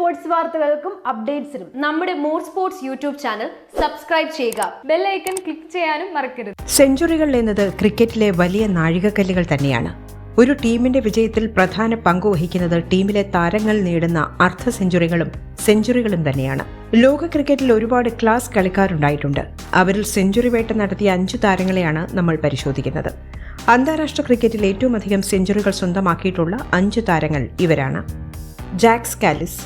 Sports വാർത്തകൾക്കും അപ്ഡേറ്റ്സിനും നമ്മുടെ more sports YouTube channel subscribe ചെയ്യുക. ബെല്ലൈക്കൺ ക്ലിക്ക് ചെയ്യാനും മറക്കരുത്. സെഞ്ചുറികൾ എന്നത് ക്രിക്കറ്റിലെ വലിയ നാഴികക്കല്ലുകൾ തന്നെയാണ്. ഒരു ടീമിന്റെ വിജയത്തിൽ പ്രധാന പങ്ക് വഹിക്കുന്നത് ടീമിലെ താരങ്ങൾ നേടുന്ന അർദ്ധ സെഞ്ചുറികളും സെഞ്ചുറികളും തന്നെയാണ്. ലോക ക്രിക്കറ്റിൽ ഒരുപാട് ക്ലാസ് കളിക്കാരുണ്ടായിട്ടുണ്ട്. അവരിൽ സെഞ്ചുറി വേട്ട നടത്തിയ അഞ്ചു താരങ്ങളെയാണ് നമ്മൾ പരിശോധിക്കുന്നത്. അന്താരാഷ്ട്ര ക്രിക്കറ്റിൽ ഏറ്റവും അധികം സെഞ്ചുറികൾ സ്വന്തമാക്കിയിട്ടുള്ള അഞ്ചു താരങ്ങൾ ഇവരാണ്. ജാക്സ് കാലിസ്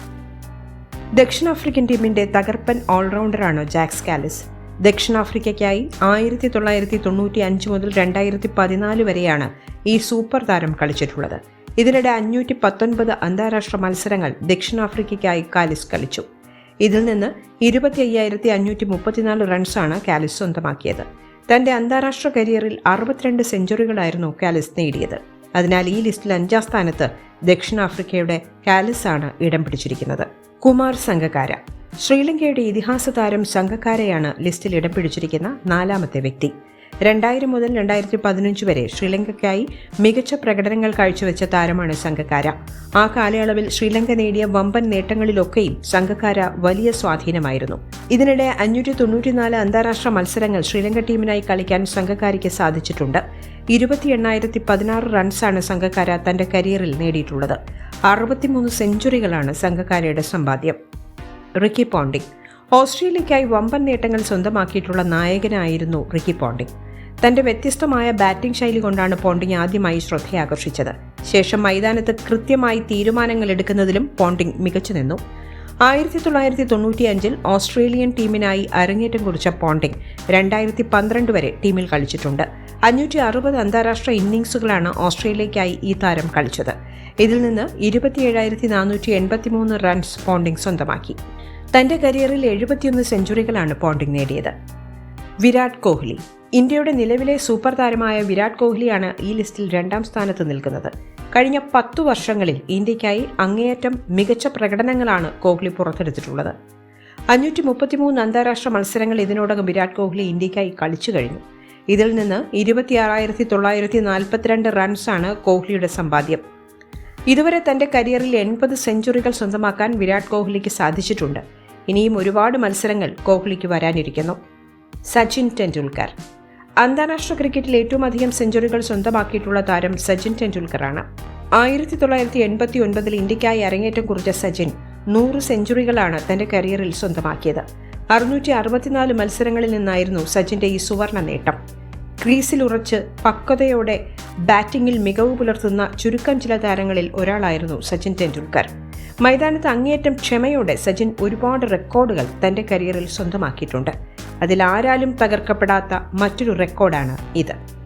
ദക്ഷിണാഫ്രിക്കൻ ടീമിന്റെ തകർപ്പൻ ഓൾറൗണ്ടറാണ് ജാക്സ് കാലിസ്. ദക്ഷിണാഫ്രിക്കയ്ക്കായി ആയിരത്തി തൊള്ളായിരത്തി തൊണ്ണൂറ്റി അഞ്ച് മുതൽ രണ്ടായിരത്തി പതിനാല് വരെയാണ് ഈ സൂപ്പർ താരം കളിച്ചിട്ടുള്ളത്. ഇതിനിടെ അഞ്ഞൂറ്റി പത്തൊൻപത് അന്താരാഷ്ട്ര മത്സരങ്ങൾ ദക്ഷിണാഫ്രിക്കയ്ക്കായി കാലിസ് കളിച്ചു. ഇതിൽ നിന്ന് ഇരുപത്തി അയ്യായിരത്തി അഞ്ഞൂറ്റി മുപ്പത്തിനാല് റൺസാണ് കാലിസ് സ്വന്തമാക്കിയത്. തന്റെ അന്താരാഷ്ട്ര കരിയറിൽ അറുപത്തിരണ്ട് സെഞ്ചുറികളായിരുന്നു കാലിസ് നേടിയത്. അതിനാൽ ഈ ലിസ്റ്റിൽ അഞ്ചാം സ്ഥാനത്ത് ദക്ഷിണാഫ്രിക്കയുടെ കാലിസ് ആണ് ഇടം പിടിച്ചിരിക്കുന്നത്. കുമാർ സംഘകാര ശ്രീലങ്കയുടെ ഇതിഹാസ താരം സംഘക്കാരയാണ് ലിസ്റ്റിൽ ഇടം പിടിച്ചിരിക്കുന്ന നാലാമത്തെ വ്യക്തി. രണ്ടായിരം മുതൽ രണ്ടായിരത്തി പതിനഞ്ച് വരെ ശ്രീലങ്കയ്ക്കായി മികച്ച പ്രകടനങ്ങൾ കാഴ്ചവെച്ച താരമാണ് സംഘക്കാര. ആ കാലയളവിൽ ശ്രീലങ്ക നേടിയ വമ്പൻ നേട്ടങ്ങളിലൊക്കെയും സംഘക്കാര വലിയ സ്വാധീനമായിരുന്നു. ഇതിനിടെ അഞ്ഞൂറ്റി തൊണ്ണൂറ്റിനാല് അന്താരാഷ്ട്ര മത്സരങ്ങൾ ശ്രീലങ്ക ടീമിനായി കളിക്കാൻ സംഘക്കാരിക്ക് സാധിച്ചിട്ടുണ്ട്. ഇരുപത്തി എണ്ണായിരത്തി പതിനാറ് റൺസാണ് സംഘക്കാര തന്റെ കരിയറിൽ നേടിയിട്ടുള്ളത്. അറുപത്തിമൂന്ന് സെഞ്ചുറികളാണ് സംഘക്കാരയുടെ സമ്പാദ്യം. റിക്കി പോണ്ടിംഗ് ഓസ്ട്രേലിയയ്ക്കായി വമ്പൻ നേട്ടങ്ങൾ സ്വന്തമാക്കിയിട്ടുള്ള നായകനായിരുന്നു റിക്കി പോണ്ടിംഗ് തന്റെ വ്യത്യസ്തമായ ബാറ്റിംഗ് ശൈലി കൊണ്ടാണ് പോണ്ടിങ് ആദ്യമായി ശ്രദ്ധയാകർഷിച്ചത്. ശേഷം മൈതാനത്ത് കൃത്യമായി തീരുമാനങ്ങൾ എടുക്കുന്നതിലും പോണ്ടിങ് മികച്ചു നിന്നു. ആയിരത്തി തൊള്ളായിരത്തി തൊണ്ണൂറ്റിയഞ്ചിൽ ഓസ്ട്രേലിയൻ ടീമിനായി അരങ്ങേറ്റം കുറിച്ച പോണ്ടിങ് രണ്ടായിരത്തി പന്ത്രണ്ട് വരെ ടീമിൽ കളിച്ചിട്ടുണ്ട്. അഞ്ഞൂറ്റി അറുപത് അന്താരാഷ്ട്ര ഇന്നിംഗ്സുകളാണ് ഓസ്ട്രേലിയയ്ക്കായി ഈ താരം കളിച്ചത്. ഇതിൽ നിന്ന് ഇരുപത്തിയേഴായിരത്തി നാനൂറ്റി എൺപത്തിമൂന്ന് റൺസ് പോണ്ടിങ് സ്വന്തമാക്കി. തന്റെ കരിയറിൽ എഴുപത്തിയൊന്ന് സെഞ്ചുറികളാണ് പോണ്ടിങ് നേടിയത്. വിരാട് കോഹ്ലി. ഇന്ത്യയുടെ നിലവിലെ സൂപ്പർ താരമായ വിരാട് കോഹ്ലിയാണ് ഈ ലിസ്റ്റിൽ രണ്ടാം സ്ഥാനത്ത് നിൽക്കുന്നത്. കഴിഞ്ഞ പത്തു വർഷങ്ങളിൽ ഇന്ത്യയ്ക്കായി അങ്ങേയറ്റം മികച്ച പ്രകടനങ്ങളാണ് കോഹ്ലി പുറത്തെടുത്തിട്ടുള്ളത്. അഞ്ഞൂറ്റി മുപ്പത്തിമൂന്ന് അന്താരാഷ്ട്ര മത്സരങ്ങൾ ഇതിനോടകം വിരാട് കോഹ്ലി ഇന്ത്യയ്ക്കായി കളിച്ചു കഴിഞ്ഞു. ഇതിൽ നിന്ന് ഇരുപത്തിയാറായിരത്തി തൊള്ളായിരത്തി നാൽപ്പത്തിരണ്ട് റൺസാണ് കോഹ്ലിയുടെ സമ്പാദ്യം. ഇതുവരെ തന്റെ കരിയറിൽ എൺപത് സെഞ്ചുറികൾ സ്വന്തമാക്കാൻ വിരാട് കോഹ്ലിക്ക് സാധിച്ചിട്ടുണ്ട്. ഇനിയും ഒരുപാട് മത്സരങ്ങൾ കോഹ്ലിക്ക് വരാനിരിക്കുന്നു. സച്ചിൻ ടെണ്ടുൽക്കർ. അന്താരാഷ്ട്ര ക്രിക്കറ്റിൽ ഏറ്റവും അധികം സെഞ്ചുറികൾ സ്വന്തമാക്കിയിട്ടുള്ള താരം സച്ചിൻ ടെണ്ടുൽക്കറാണ്. ആയിരത്തി തൊള്ളായിരത്തി എൺപത്തി ഒൻപതിൽ ഇന്ത്യക്കായി അരങ്ങേറ്റം കുറിച്ച സച്ചിൻ നൂറ് സെഞ്ചുറികളാണ് തന്റെ കരിയറിൽ സ്വന്തമാക്കിയത്. അറുന്നൂറ്റി അറുപത്തിനാല് മത്സരങ്ങളിൽ നിന്നായിരുന്നു സച്ചിന്റെ ഈ സുവർണ നേട്ടം. ക്രീസിൽ ഉറച്ച് പക്വതയോടെ ബാറ്റിംഗിൽ മികവ് പുലർത്തുന്ന ചുരുക്കം ചില താരങ്ങളിൽ ഒരാളായിരുന്നു സച്ചിൻ ടെണ്ടുൽക്കർ. മൈതാനത്ത് അങ്ങേയറ്റം ക്ഷമയോടെ സച്ചിൻ ഒരുപാട് റെക്കോർഡുകൾ തന്റെ കരിയറിൽ സ്വന്തമാക്കിയിട്ടുണ്ട്. അതിൽ ആരാലും തകർക്കപ്പെടാത്ത മറ്റൊരു റെക്കോർഡാണ് ഇത്.